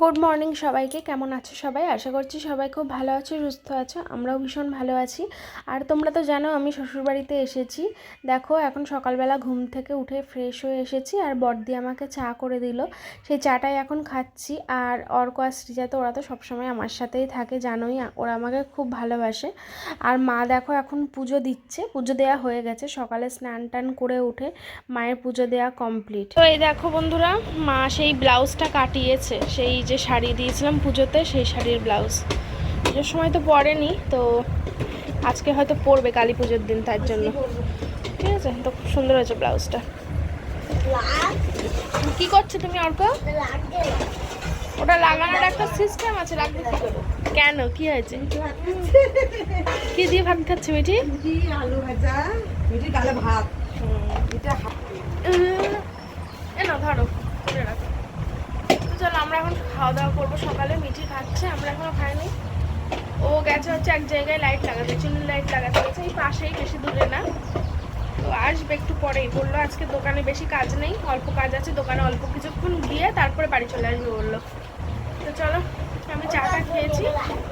Good morning সবাইকে, কেমন আছো সবাই? আশা করছি সবাই খুব ভালো আছো, সুস্থ আছো। আমরাও ভীষণ ভালো আছি। আর তোমরা তো জানো, আমি শ্বশুরবাড়িতে এসেছি। দেখো, এখন সকালবেলা ঘুম থেকে উঠে ফ্রেশ হয়ে এসেছি আর বর্দি আমাকে চা করে দিল। সেই চাটাই এখন খাচ্ছি আর অর্ক আর সৃজা তো, ওরা তো সবসময় আমার সাথেই থাকে, জানোই, ওরা আমাকে খুব ভালোবাসে। আর মা দেখো, এখন পুজো দিচ্ছে, পুজো দেওয়া হয়ে গেছে। সকালে স্নান টান করে উঠে মায়ের পুজো দেওয়া কমপ্লিট তো এই দেখো বন্ধুরা, মা সেই ব্লাউজটা কাটিয়েছে, সেই যে শাড়ি দিয়েছিলাম পুজোতে সেই শাড়ির ব্লাউজ। পুজোর সময় তো পরেনি তো আজকে হয়তো পরবে কালী পুজোর দিন তার জন্য। ঠিক আছে তো খুব সুন্দর হয়েছে ব্লাউজটা। কি করছ তুমি অর্ক? ওটা লাগানোর একটা সিস্টেম আছে লাগবে কি করে? কেন? কি হয়েছে? কি দিয়ে ভাত খাচ্ছে মিঠি? আলু ভাজা মিঠি ডালে ভাত। এটা এ না ধরো করে রাখো। চলো, আমরা এখন খাওয়া দাওয়া করব সকালে, মিঠি খাচ্ছে, আমরা এখনও খাইনি। ও গেছে হচ্ছে এক জায়গায় লাইট লাগাতে চুলের লাইট লাগাতে গেছে, এই পাশেই, বেশি দূরে না। তো আসবে একটু পরেই, বলল আজকে দোকানে বেশি কাজ নেই, অল্প কাজ আছে, দোকানে অল্প কিছুক্ষণ দিয়ে তারপরে বাড়ি চলে আসবে বলল। তো চলো, আমি চাটা খেয়েছি,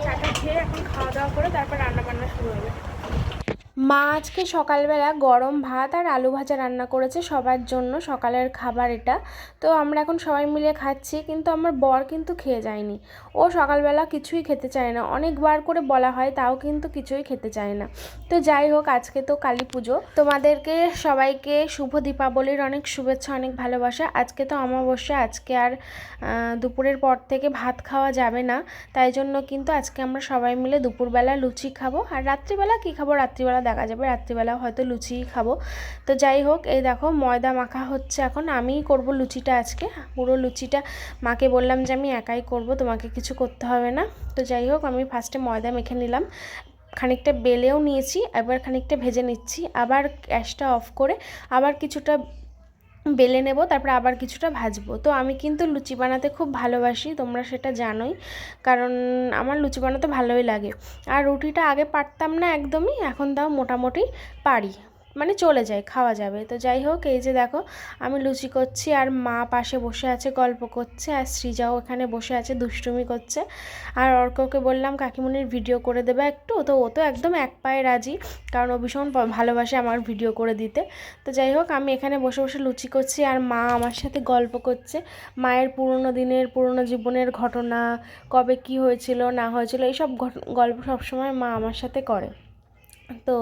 চাটা খেয়ে এখন খাওয়া দাওয়া করে তারপর রান্না বান্না শুরু হবে। মা আজকে সকালবেলা গরম ভাত আর আলু ভাজা রান্না করেছে সবার জন্য, সকালের খাবার এটা। তো আমরা এখন সবাই মিলে খাচ্ছি, কিন্তু আমার বর কিন্তু খেয়ে যায়নি। ও সকালবেলা কিছুই খেতে চায় না। অনেকবার করে বলা হয় তাও কিন্তু কিছুই খেতে চায় না। তো যাই হোক, আজকে তো কালী পুজো। তোমাদেরকে সবাইকে শুভ দীপাবলির অনেক শুভেচ্ছা, অনেক ভালোবাসা। আজকে তো অমাবস্যা, আজকে আর দুপুরের পর থেকে ভাত খাওয়া যাবে না। তাই জন্য কিন্তু আজকে আমরা সবাই মিলে দুপুরবেলা লুচি খাব। আর রাত্রিবেলা কী খাব? রাত্রিবেলা দেখা যাবে, রাত্রিবেলা হয়তো লুচি খাব। তো যাই হোক, এই দেখো ময়দা মাখা হচ্ছে এখন। আমিই করব লুচিটা আজকে। পুরো লুচিটা মাকে বললাম যে আমি একাই করব, তোমাকে কিছু করতে হবে না। তো যাই হোক, আমি ফার্স্টে ময়দা মেখে নিলাম। খানিকটা বেলেও নিয়েছি, এবার খানিকটা ভেজে নিচ্ছি। আবার গ্যাসটা অফ করে আবার কিছুটা বেলে নেব, তারপরে আবার কিছুটা ভাজবো। তো আমি কিন্তু লুচি বানাতে খুব ভালোবাসি, তোমরা সেটা জানোই। কারণ আমার লুচি বানাতে ভালোই লাগে। আর রুটিটা আগে পারতাম না একদমই, এখন তাও মোটামুটি পারি। মানে চলে যায়, খাওয়া যাবে। তো যাই হোক, এই যে দেখো, আমি লুচি করছি আর মা পাশে বসে আছে, গল্প করছে আর সৃজাও এখানে বসে আছে, দুষ্টুমি করছে। আর অর্ককে বললাম, কাকিমুনির ভিডিও করে দেবে একটু? তো ও তো একদম এক পায়ে রাজি, কারণ ও ভীষণ ভালোবাসে আমার ভিডিও করে দিতে। তো যাই হোক, আমি এখানে বসে বসে লুচি করছি আর মা আমার সাথে গল্প করছে। মায়ের পুরনো দিনের, পুরনো জীবনের ঘটনা, কবে কি হয়েছিল, না হয়েছিল, এইসব গল্প সবসময় মা আমার সাথে করে। তো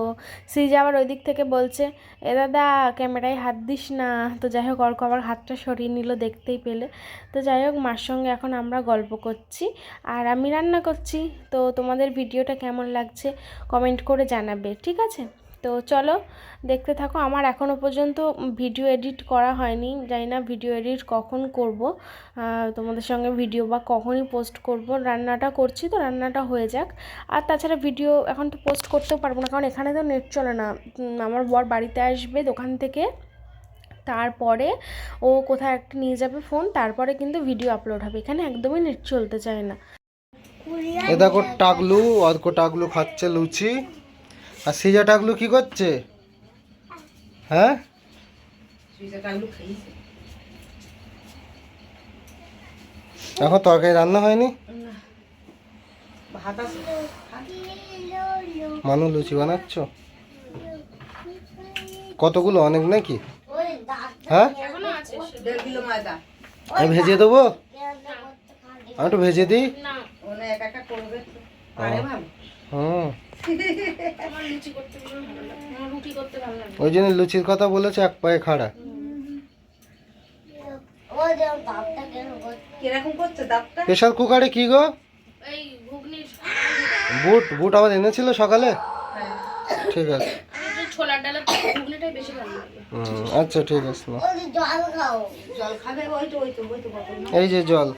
সিজা আবার ওই দিক থেকে বলছে, এ দাদা, ক্যামেরায় হাত দিস না। তো যাই হোক, অর্ক আবার হাতটা সরিয়ে নিল, দেখতেই পেলে। তো যাই হোক, মার সঙ্গে এখন আমরা গল্প করছি আর আমি রান্না করছি। তো তোমাদের ভিডিওটা কেমন লাগছে, কমেন্ট করে জানাবে, ঠিক আছে? তো চলো দেখতে থাকো। আমার এখনও পর্যন্ত ভিডিও এডিট করা হয়নি। জানি না ভিডিও এডিট কখন করব। তোমাদের সঙ্গে ভিডিও বা কখনই পোস্ট করব। রান্নাটা করছি তো রান্নাটা হয়ে যাক। আর তাছাড়া ভিডিও এখন তো পোস্ট করতেও পারব না কারণ এখানে তো নেট চলে না। আমার বর বাড়িতে আসবে দোকান থেকে। তারপরে ও কোথায় একটা নিয়ে যাবে ফোন তারপরে কিন্তু ভিডিও আপলোড হবে। এখানে একদমই নেট চলতে চায় না। এ দেখো টাকলু অর্ক টাকলু খাচ্ছে লুচি। আর সিজা টাকলু কি করছে? হ্যাঁ? এখন তরকারি রান্না হয়নি? মানু লুচি বানাচ্ছ? কতগুলো অনেক নাকি? হ্যাঁ? আমি ভেজে দেবো? আমি একটু ভেজে দিই। হুম। আমার লুচি করতে ভীষণ ভালো লাগে। আমার রুটি করতে ভালো লাগে। ওই জন্য লুচির কথা বলেছে এক পায়ে খাড়া। প্রেশার কুকারে কি গো? বুট বুট আবার এনেছিল সকালে? ঠিক আছে। আচ্ছা ঠিক আছে মা। জল খাবে? ওই তো ওই তো ওই তো বটল না। এই যে জল।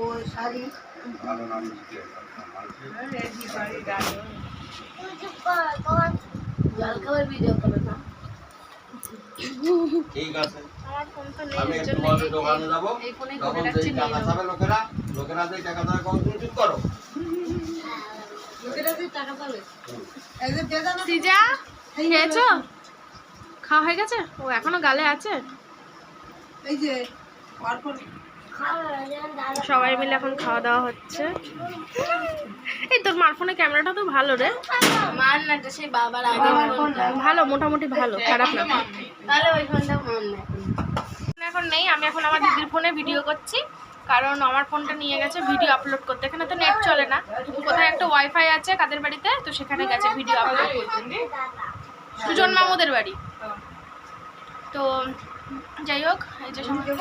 ওই শাড়ি। ঠিক আছে। আমি দোকানে যাব। তখন টাকা খাবে লোকেরা লোকেরা টাকা কখন তুমি ঠিক করো। সিজা খেয়েছো? খাওয়া হয়ে গেছে? ও এখনও গালে আছে? এই যে অর্পণ সবাই মিলে এখন খাওয়া দাওয়া হচ্ছে। এই তোর মার ফোনে ক্যামেরাটা তো ভালো রে। মার না তো সেই বাবার আগে ভালো মোটামুটি ভালো খারাপ না। তাহলে ওই ফোনটা এখন। নেই আমি এখন আমার দিদির ফোনে ভিডিও করছি। কারণ আমার ফোনটা নিয়ে গেছে ভিডিও আপলোড করতে। এখানে তো নেট চলে না। কোথায় একটা ওয়াইফাই আছে কাদের বাড়িতে? তো সেখানে গেছে ভিডিও আপলোড করতে। সুজন মামুদের বাড়ি। তো যাই হোক এই যে বসে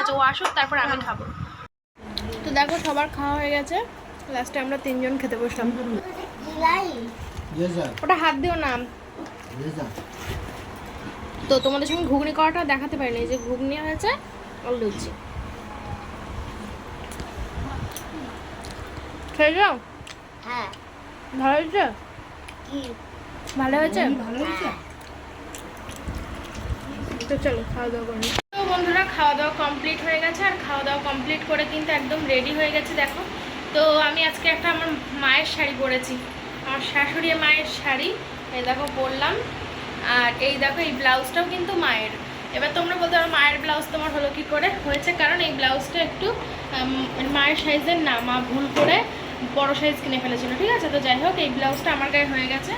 আছে, ও আসুক তারপর আমি খাব। তো দেখো সবার খাওয়া হয়ে গেছে। লাস্টে আমরা তিনজন খেতে বসলাম। ওটা হাত দিও না। তো তোমাদের সঙ্গে ঘুগনি করাটা দেখাতে পারিনি এই যে ঘুগনি হয়েছে আর লুচি। খেয়ে যাও হ্যাঁ। ভালো হয়েছে? ভালো হয়েছে? ভালো হয়েছে তো চলো, খাওয়া দাওয়া করি তো বন্ধুরা, খাওয়া দাওয়া কমপ্লিট হয়ে গেছে, আর খাওয়া দাওয়া কমপ্লিট করে কিন্তু একদম রেডি হয়ে গেছে, দেখো। তো আমি আজকে একটা আমার মায়ের শাড়ি পরেছি। আমার শাশুড়ি মায়ের শাড়ি, এই দেখো পরলাম। আর এই দেখো, এই ব্লাউজটাও কিন্তু মায়ের। এবার তোমরা বলতে পারো, মায়ের ব্লাউজ তোমার হলো কি করে? হয়েছে কারণ এই ব্লাউজটা একটু মায়ের সাইজের না, মা ভুল করে বড় সাইজ কিনে ফেলেছিল, ঠিক আছে? তো যাই হোক, এই ব্লাউজটা আমার গায়ে হয়ে গেছে।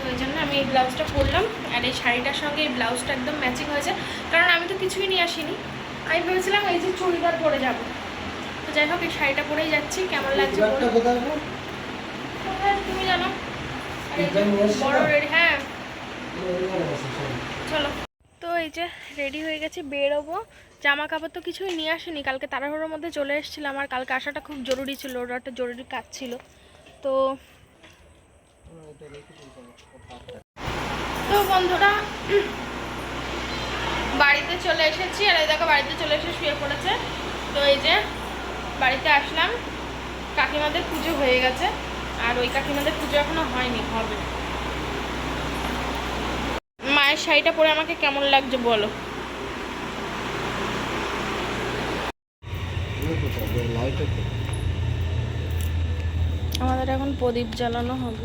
তো ওই জন্য আমি এই ব্লাউজটা পরলাম আর এই শাড়িটার সঙ্গে এই ব্লাউজটা একদম ম্যাচিং হয়েছে। কারণ আমি তো কিছুই নিয়ে আসিনি। আমি ভেবেছিলাম এই যে চুড়িদার পরে যাব। তো যাই হোক এই শাড়িটা পরেই যাচ্ছি। কেমন লাগছে। কোথায় তুমি জানো? বড় রেডি হ্যাঁ। চলো। তো এই যে রেডি হয়ে গেছি বেরোবো। জামা কাপড় তো কিছুই নিয়ে আসিনি। কালকে তাড়াহুড়োর মধ্যে চলে এসেছিলাম। আর কালকে আসাটা খুব জরুরি ছিল ওর একটা জরুরি কাজ ছিল। তো তো বন্ধুরা, বাড়িতে চলে এসেছি, আর এই দেখো বাড়িতে চলে এসে শুয়ে পড়েছে। তো এই যে বাড়িতে আসলাম, কাকিমাদের পুজো হয়ে গেছে, আর ওই কাকিমাদের পুজো এখনও হয়নি, হবে। মায়ের শাড়িটা পরে আমাকে কেমন লাগছে বলো? আমাদের এখন প্রদীপ জ্বালানো হবে।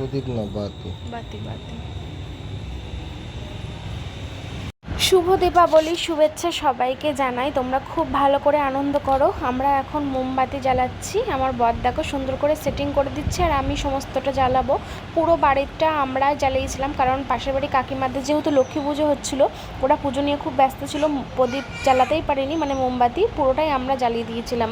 প্রদীপ না বাতি? বাতি বাতি। শুভ দীপাবলির শুভেচ্ছা সবাইকে জানাই। তোমরা খুব ভালো করে আনন্দ করো। আমরা এখন মোমবাতি জ্বালাচ্ছি। আমার বর দেখো সুন্দর করে সেটিং করে দিচ্ছে আর আমি সমস্তটা জ্বালাবো। পুরো বাড়িটা আমরা জ্বালিয়েছিলাম কারণ পাশের বাড়ি কাকিমাদের যেহেতু লক্ষ্মী পুজো হচ্ছিল, ওরা পুজো নিয়ে খুব ব্যস্ত ছিল, প্রদীপ জ্বালাতেই পারিনি মানে মোমবাতি পুরোটাই আমরা জ্বালিয়ে দিয়েছিলাম।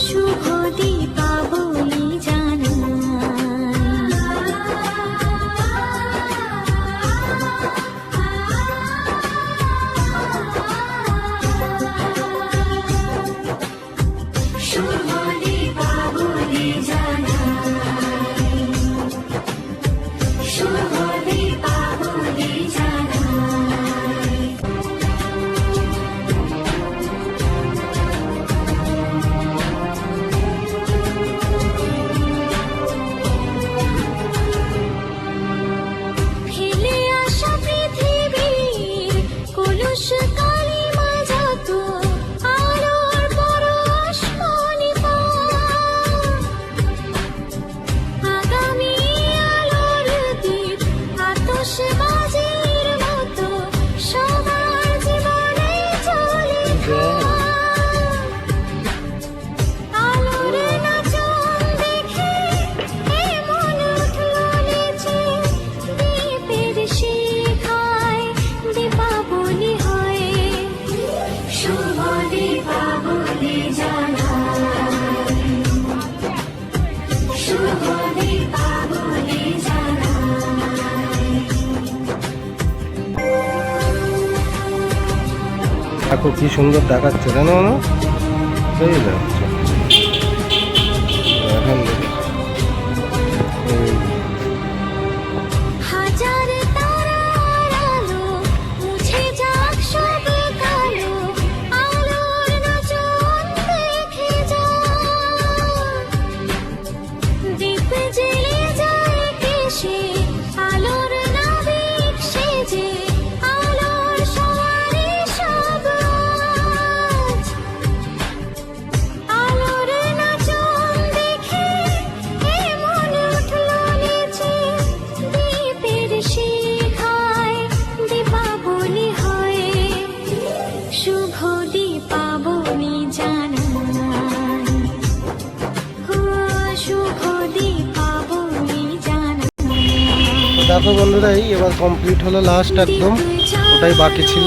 书破的。দেখো কি সুন্দর দেখাচ্ছে। কেন না? কমপ্লিট হলো লাস্ট একদম ওটাই বাকি ছিল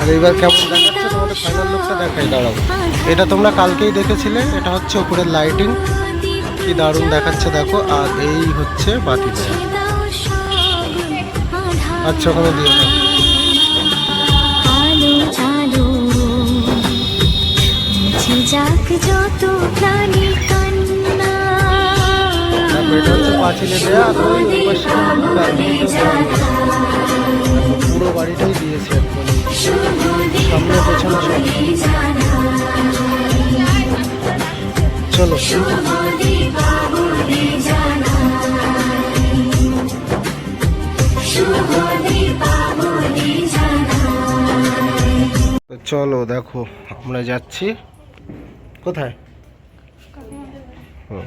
আর এবার কেমন দেখাচ্ছে তোমাদের ফাইনাল লুকটা দেখাই দাঁড়াও এটা তোমরা কালকেই দেখেছিলে এটা হচ্ছে উপরের লাইটিং কি দারুণ দেখাচ্ছে দেখো আর এই হচ্ছে দেওয়া আচ্ছা ওখানে দিয়ে যাক যত প্রাণী এটা হচ্ছে পাঁচিলে পুরো বাড়িটাই দিয়েছে একদম। সামনে পেছনে সব। চলো। চলো দেখো আমরা যাচ্ছি। কোথায়? হুম।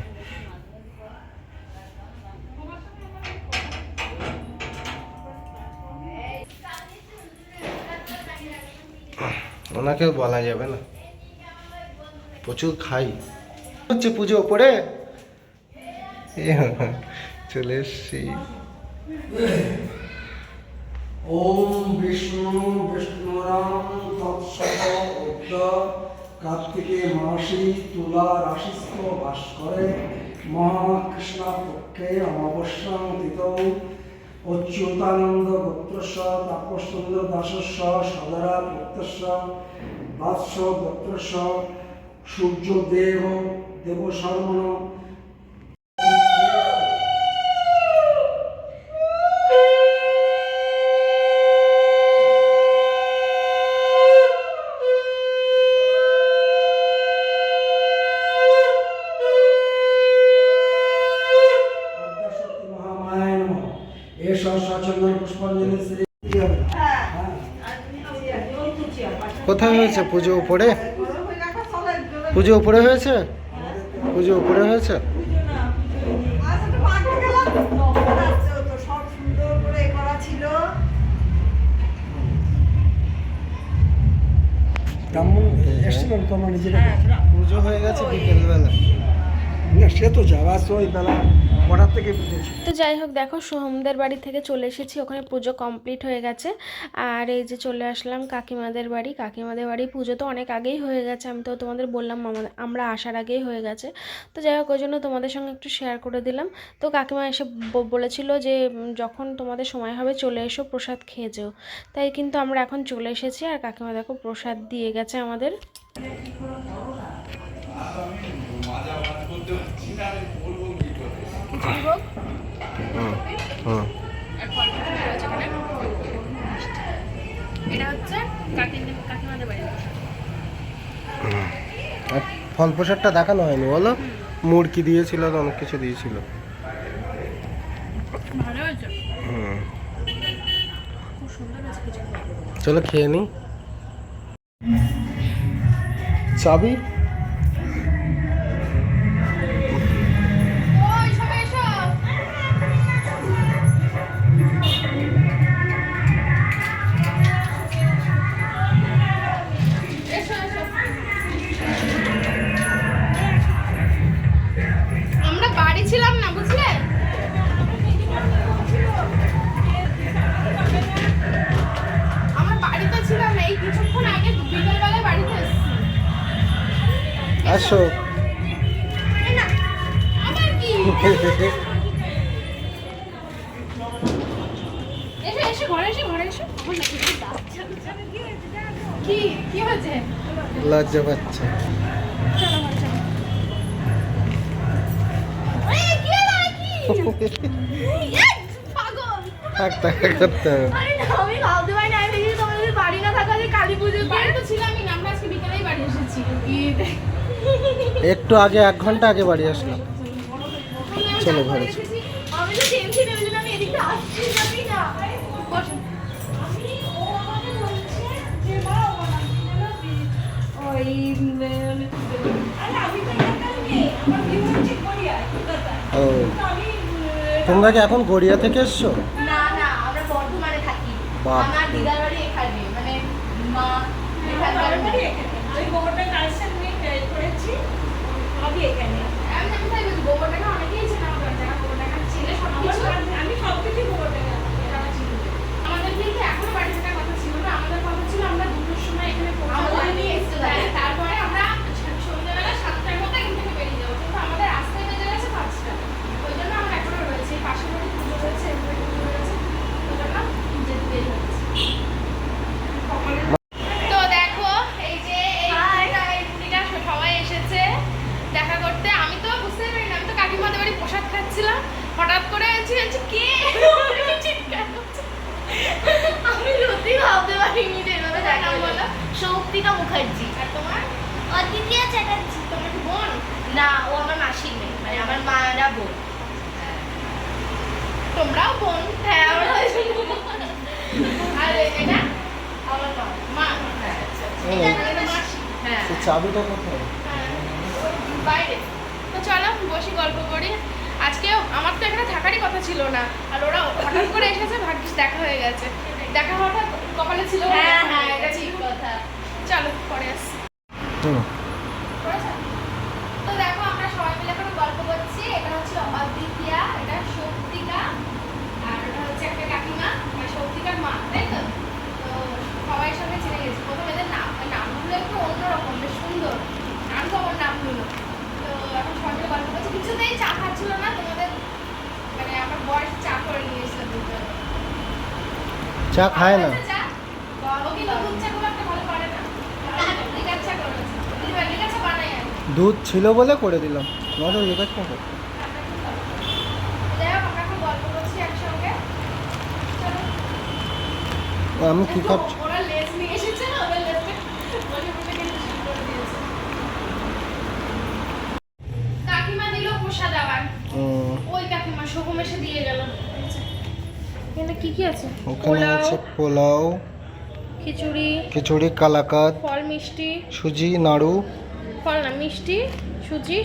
ওনাকেও বলা যাবে না। প্রচুর খাই। হচ্ছে পুজো ওপরে চলে এসছি। ওম বিষ্ণু, বিষ্ণুরাম, তৎসত কার্তিকে মাসি, তুলা, রাশিস্থ বাস করে মহাকৃষ্ণ পক্ষে অমাবস্যাং অচ্যুতানন্দ গোত্রস্য তাপসন্দ দাসস্য সদরা পুত্রস্য বাৎস গোত্রস্য সূর্যদেব দেবশর্মণ কোথায় হয়েছে? পুজো উপরে? পুজো উপরে হয়েছে? পুজো উপরে হয়েছে? পুজো হয়ে গেছে বিকেলবেলা। না সে তো যাওয়া ওই বেলা। কটার থেকে বুঝেছি তো যাই হোক দেখো সোহমদের বাড়ি থেকে চলে এসেছি ওখানে পুজো কমপ্লিট হয়ে গেছে। আর এই যে চলে আসলাম কাকিমাদের বাড়ি। কাকিমাদের বাড়ি পুজো তো অনেক আগেই হয়ে গেছে আমি তো তোমাদের বললাম আমরা আসার আগেই হয়ে গেছে। তো যাই হোক ওই জন্য তোমাদের সঙ্গে একটু শেয়ার করে দিলাম। তো কাকিমা এসে ব- বলেছিল যে যখন তোমাদের সময় হবে চলে এসো প্রসাদ খেয়ে যেও। তাই কিন্তু আমরা এখন চলে এসেছি আর কাকিমা দেখো প্রসাদ দিয়ে গেছে আমাদের। খিচুড়ি আর ফল ফুল রয়েছে এখানে। এটা হচ্ছে কাকিমাদের বাড়ি। আর ফল প্রসাদটা দেখানো হয়নি বলো? মুড়কি দিয়েছিল অনেক কিছু দিয়েছিল। চলো খেয়ে নিই চাবি? হয়েছে? লজ্জা পাচ্ছে। থাক করতে হবে। আমি ভাবতে পারি না, আমি তোমাদের বাড়ি না থাকা যে কালী পুজো বাড়ি তো ছিলামই না আমরা আজকে বিকেলেই বাড়ি এসেছি। একটু আগে এক ঘণ্টা আগে বাড়ি আসলাম চলো ঘরে ও আমাকে বলছে যে মা ও আমাকে ওই উম, আরে আমি তো এখানকার মেয়ে, আমার বিয়ে হচ্ছে গড়িয়ায়, কলকাতায়। ও তো আমি উম, তোমরা কি এখন গড়িয়া থেকে এসছো না না আমরা বর্ধমানে থাকি আমার দিদার বাড়ি এখানে মানে মা এখানকার বাড়ি এখানে। আমি গোবরটা কালেকশন নিয়ে করেছি এখানে। আমি আমি তাই বলছি গোবরটাকে অনেকেই চেনা আমার গোবরটাকে চিনে সব কিছু। আমি সব কিছু আমাদের কিন্তু এখনও বাড়ি থাকার কথা ছিল না আমাদের কথা ছিল আমরা দুটোর সময় এখানে পৌঁছাবো আমাদের নিয়ে এসছো তাই? হ্যাঁ, তারপরে আমরা স- সন্ধ্যাবেলা সাতটার মধ্যে এখান থেকে বেরিয়ে যাব কিন্তু আমাদের রাস্তায় বেজে গেছে পাঁচটা ওই জন্য আমরা এখনও রয়েছি এই পাশের বাড়ি পুজো রয়েছে এখানে পুজো রয়েছে ওই জন্য যেতে দেরি হচ্ছে তো দেখো এই যে এই বুড়িটা এই বুড়িটা সবাই এসেছে দেখা করতে আমি তো বুঝতেই পারি না আমি তো কাকিমাদের বাড়ি প্রসাদ খাচ্ছিলাম হঠাৎ করে আছি আছি কে আমি চিৎকার করছি। আমি সত্যি ভাবতে পারিনি যে এভাবে তোমার নাম দেখা বলো? বলো সৌপ্তিকা মুখার্জি আর তোমার অদ্বিতীয় চ্যাটার্জি তোমার কি বোন না ও আমার মাসির মেয়ে মানে আমার মায়েরা বোন তোমরাও বোন হ্যাঁ আমরা আর এটা আমার মা মা হ্যাঁ ও, এটা এটা মাসি হ্যাঁ তো চাবিটা কোথায়? হ্যাঁ, বাইরে। তো চলো বসি গল্প করি। আজকে আমার তো এখানে থাকারই কথা ছিল না। আর ওরা হঠাৎ করে এসেছে ভাগ্যিস দেখা হয়ে গেছে। দেখা হঠাৎ কপালে ছিল হ্যাঁ হ্যাঁ এটা ঠিক কথা। চলো পরে আসছি হুম করেছ? তো দেখো আমরা সবাই মিলে এখন গল্প করছি এটা হচ্ছে অদ্বিতীয়া এটা শক্তিকা আর এটা হচ্ছে একটা কাকিমা মানে শক্তিকার মা তাই তো তো সবাই সঙ্গে চিনে গেছি প্রথম এদের নাম নামগুলো একটু অন্যরকম বেশ সুন্দর তো আমার নামগুলো তো এখন মিলে গল্প করছি কিছুতেই চা খাচ্ছিল না তোমাদের মানে আমার বয়স চা করে নিয়ে এসেছিল দুটো চা খায় না দুধ ছিল বলে করে দিলাম নয়তো আমি কি খাচ্ছি ওরা লেজ নিয়ে এসেছে না ওদের লেজে বসে বসে কিন্তু শুরু করে দিয়েছে কাকিমা দিল প্রসাদ আবার হুম, ওই কাকিমা সোহম এসে দিয়ে গেল। এখানে কি কি আছে? ওখানে পোলাও আছে পোলাও খিচুড়ি খিচুড়ি কালাকাত ফল মিষ্টি। সুজি নাড়ু। ফল না মিষ্টি সুজি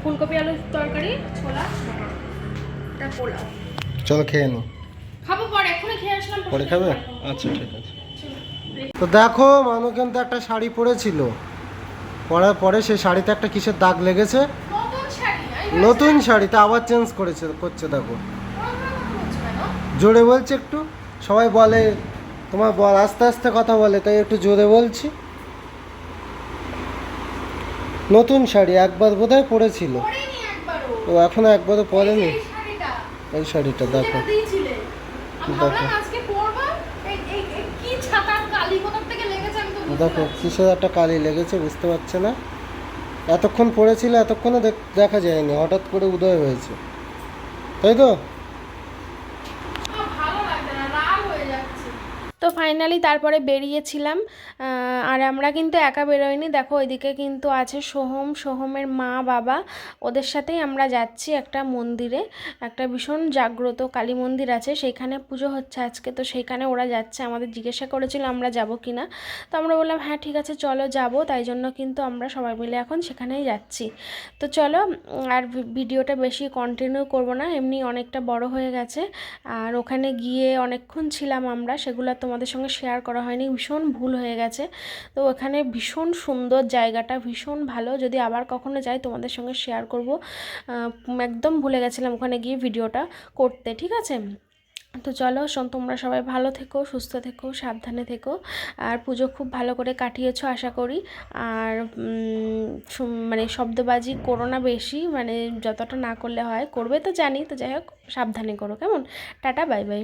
ফুলকপি আলুর তরকারি ছোলা এটা পোলাও। চলো খেয়ে নি। খাব পরে এখনই খেয়ে আসলাম। পরে খাবে? আচ্ছা ঠিক আছে। তো দেখো মানু কিন্তু একটা শাড়ি পরেছিল। পরার পরে সেই শাড়িতে একটা কিসের দাগ লেগেছে? নতুন শাড়ি আমি শাড়িতে আবার চেঞ্জ করেছে করছে দেখো। জোরে বলছে একটু? সবাই বলে তোমার বল আস্তে আস্তে কথা বলে তাই একটু জোরে বলছি। নতুন শাড়ি একবার বোধহয় পরেছিল। একবারও এখনও একবারও পরেনি? এই শাড়িটা এই শাড়িটা দেখো দেখো। দেখো কিসের একটা কালি লেগেছে বুঝতে পারছে না? এতক্ষণ পড়েছিল এতক্ষণও দেখ- যায়নি হঠাৎ করে উদয় হয়েছে। তাই তো আমার ভালো লাগছে না রাগ হয়ে যাচ্ছে তো ফাইনালি তারপরে বেরিয়েছিলাম আর আমরা কিন্তু একা বেরোইনি দেখো, ওইদিকে কিন্তু আছে সোহম, সোহমের মা, বাবা। ওদের সাথেই আমরা যাচ্ছি একটা মন্দিরে। একটা ভীষণ জাগ্রত কালী মন্দির আছে। সেইখানে পুজো হচ্ছে আজকে, তো সেইখানে ওরা যাচ্ছে। আমাদের জিজ্ঞাসা করেছিল আমরা যাব কি না তো আমরা বললাম হ্যাঁ ঠিক আছে, চলো যাব। তাই জন্য কিন্তু আমরা সবাই মিলে এখন সেখানেই যাচ্ছি। তো চলো, আর ভিডিওটা বেশি কন্টিনিউ করব না। এমনি অনেকটা বড় হয়ে গেছে। আর ওখানে গিয়ে অনেকক্ষণ ছিলাম আমরা। সেগুলো তোমাদের সঙ্গে শেয়ার করা হয়নি, ভীষণ ভুল হয়ে গেছে। তো ওখানে ভীষণ সুন্দর জায়গাটা, ভীষণ ভালো। যদি আবার কখনো যাই, তোমাদের সঙ্গে শেয়ার করব। একদম ভুলে গেছিলাম ওখানে গিয়ে ভিডিওটা করতে, ঠিক আছে? তো চলো শোন তোমরা সবাই ভালো থেকো, সুস্থ থেকো, সাবধানে থেকো। আর পুজো খুব ভালো করে কাটিয়েছো, আশা করি। আর মানে শব্দবাজি করো না বেশি মানে যতটা না করলে হয়। করবে তো জানি, তো যাই হোক, সাবধানে করো, কেমন? Tata, bye bye.